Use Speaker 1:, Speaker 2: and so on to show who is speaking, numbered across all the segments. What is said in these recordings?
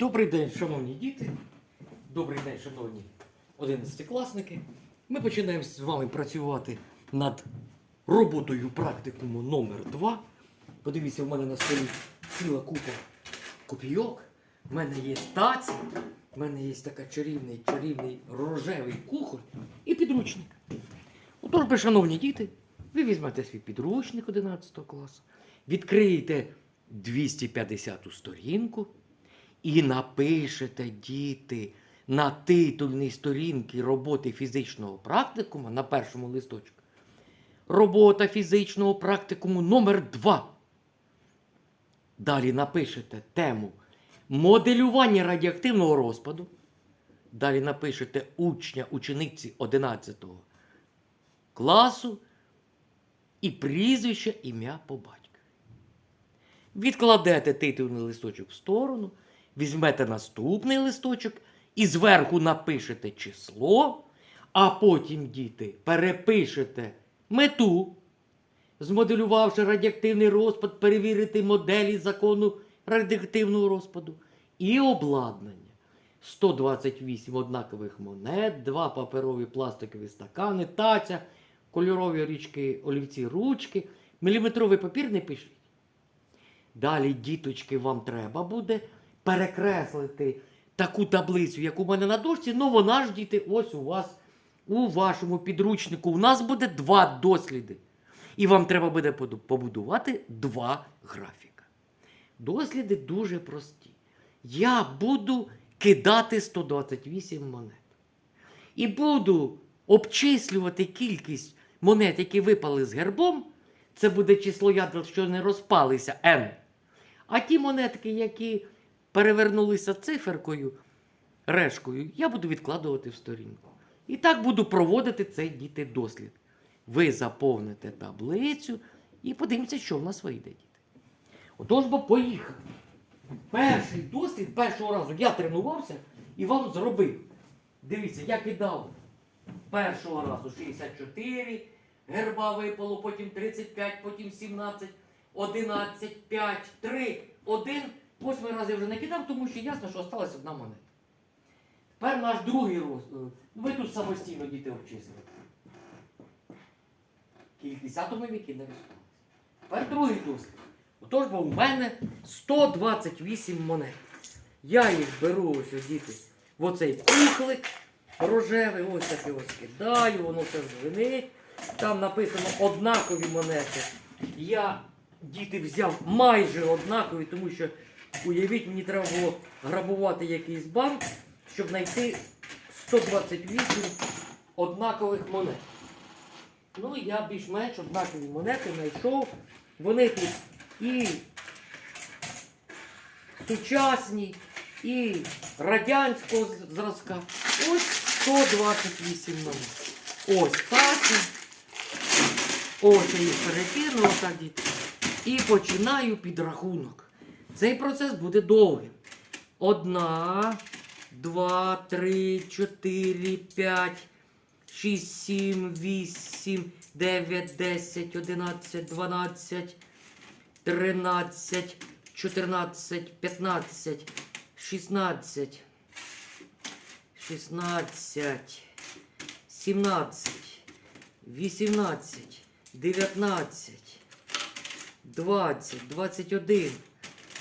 Speaker 1: Добрий день, шановні діти. Добрий день, шановні одинадцятикласники. Ми починаємо з вами працювати над роботою практикуму номер 2 Подивіться, в мене на столі ціла купа копійок. В мене є таці, в мене є така чарівний, чарівний рожевий кухоль і підручник. Отож, шановні діти, ви візьмете свій підручник 11 класу, відкриєте 250 сторінку і напишете, діти, на титульній сторінці роботи фізичного практикума на першому листочку. Робота фізичного практикуму номер 2 Далі напишете тему моделювання радіоактивного розпаду. Далі напишете учня, учениці 11 класу і прізвище, ім'я по батькові. Відкладете титульний листочок в сторону, візьмете наступний листочок і зверху напишете число, а потім, діти, перепишете мету, змоделювавши радіоактивний розпад, перевірити моделі закону радіоактивного розпаду і обладнання. 128 однакових монет, два паперові пластикові стакани, таця, кольорові річки, олівці, ручки, міліметровий папір не пишіть. Далі, діточки, вам треба буде перекреслити таку таблицю, як у мене на дошці, ну вона ж діти, ось у вас у вашому підручнику. У нас буде два досліди. І вам треба буде побудувати два графіка. Досліди дуже прості. Я буду кидати 128 монет. І буду обчислювати кількість монет, які випали з гербом. Це буде число ядер, що не розпалися n. А ті монетки, які перевернулися циферкою, решкою, я буду відкладувати в сторінку. І так буду проводити цей діти дослід. Ви заповните таблицю і подивимося, що в нас вийде, діти. Отож, бо поїхали. Перший дослід, першого разу я тренувався і вам зробив. Дивіться, я кидав першого разу 64, герба випало, потім 35, потім 17, 11, 5, 3, 1. Восьмий раз я вже не кидав, тому що ясно, що осталась одна монета. Тепер наш другий роз. е, Ви тут самостійно діти обчислили. Кількість атомів, не розпалися. Тепер другий дослід. Отож, бо у мене 128 монет. Я їх беру ось, діти, в оцей кухлик рожевий, ось так його скидаю, воно все звенить. Там написано однакові монети. Я діти взяв майже однакові, тому що уявіть, мені треба було грабувати якийсь банк, щоб знайти 128 однакових монет. Ну, я більш-менш однакові монети знайшов. Вони тут і сучасні, і радянського зразка. Ось 128 монет. Ось такі. Ось я їх перекину, отак. І починаю підрахунок. Цей процес буде довгим. Одна, два, три, чотири, п'ять, шість, сім, вісім, дев'ять, десять, одинадцять, дванадцять, тринадцять, чотирнадцять, п'ятнадцять, шістнадцять, шістнадцять, сімнадцять, вісімнадцять, дев'ятнадцять, двадцять, двадцять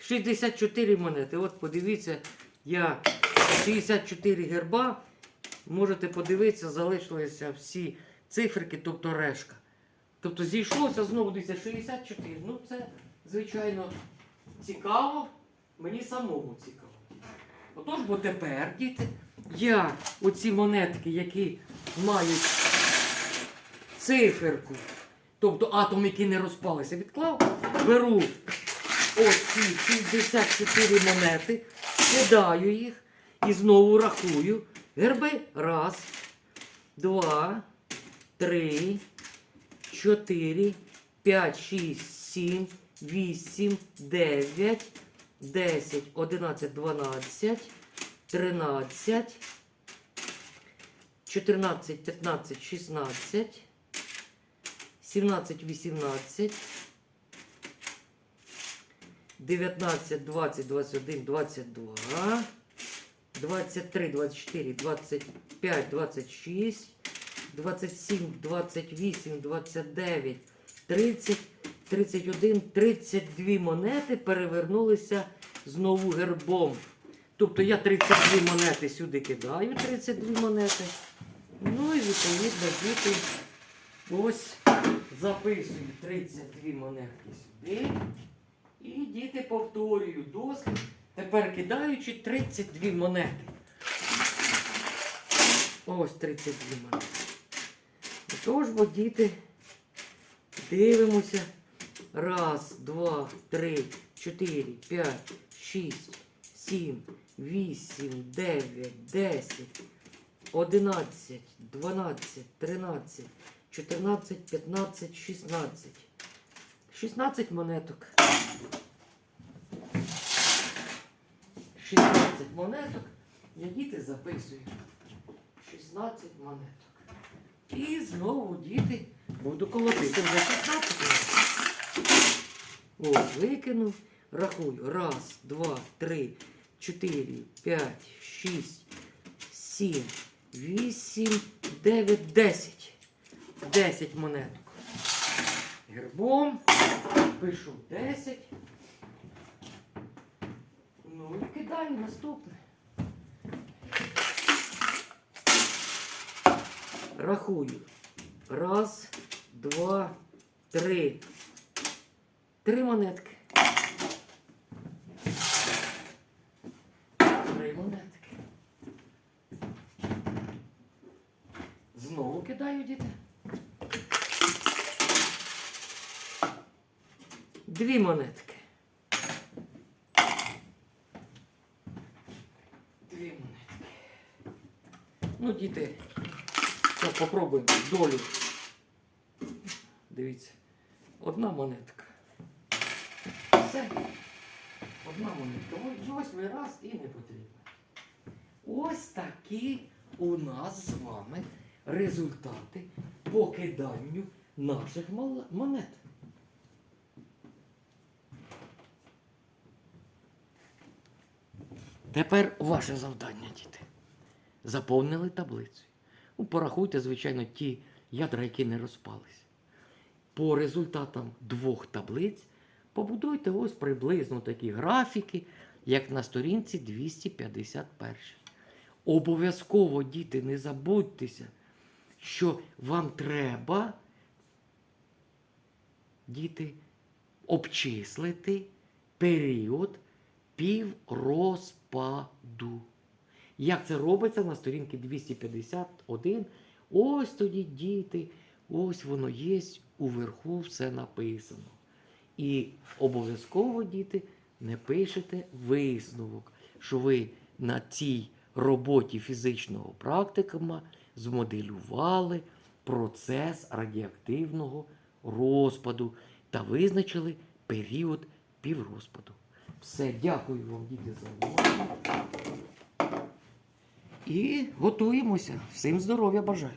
Speaker 1: 64 монети. От подивіться, я 64 герба. Можете подивитися, залишилися всі циферки, тобто решка. Тобто зійшлося знову дивіться 64. Ну це, звичайно, цікаво. Мені самому цікаво. Отож, бо тепер, діти, я оці монетки, які мають циферку, тобто атом, який не розпалися, відклав, беру ось ці 64 монети, кидаю їх і знову рахую. Герби. Раз, два, три, чотири, п'ять, шість, сім, вісім, дев'ять, десять, одинадцять, дванадцять, тринадцять, чотирнадцять, п'ятнадцять, шістнадцять, сімнадцять, вісімнадцять, дев'ятнадцять, двадцять, двадцять один, двадцять два. 23, 24, 25, 26, 27, 28, 29, 30, 31, 32 монети перевернулися знову гербом. Тобто я 32 монети сюди кидаю, 32 монети. Ну і відповідно діти ось записую 32 монетки сюди. І діти повторюють дослід. Тепер кидаючи 32 монети. Ось 32 монети. Тож, бо діти, дивимося. Раз, два, три, чотири, п'ять, шість, сім, вісім, дев'ять, десять, одинадцять, дванадцять, тринадцять, чотирнадцять, п'ятнадцять, шістнадцять. 16 монеток. 16 монеток. Я діти записую. 16 монеток. І знову діти буду колотити вже 16 монеток. Ось, викинув. Рахую. Раз, два, три, чотири, п'ять, шість, сім, вісім, дев'ять, десять. Десять монеток. Гербом. Пишу 10. Кидаю наступне. Рахую. Раз, два, три. Три монетки. Три монетки. Знову кидаю, діти. Дві монетки. Дві монетки. Ну, діти, зараз попробуємо долю. Дивіться. Одна монетка. Все. Одна монетка. Ось восьмий раз і не потрібно. Ось такі у нас з вами результати по киданню наших монет. Тепер ваше завдання, діти. Заповнили таблицю. Ну, порахуйте, звичайно, ті ядра, які не розпалися. По результатам двох таблиць побудуйте ось приблизно такі графіки, як на сторінці 251. Обов'язково, діти, не забудьтеся, що вам треба, діти, обчислити період піврозпаду. Як це робиться на сторінці 251? Ось тоді, діти, ось воно є, уверху все написано. І обов'язково, діти, не пишете висновок, що ви на цій роботі фізичного практикума змоделювали процес радіоактивного розпаду та визначили період піврозпаду. Все, дякую вам, діти, за увагу. І готуємося. Всім здоров'я бажаю.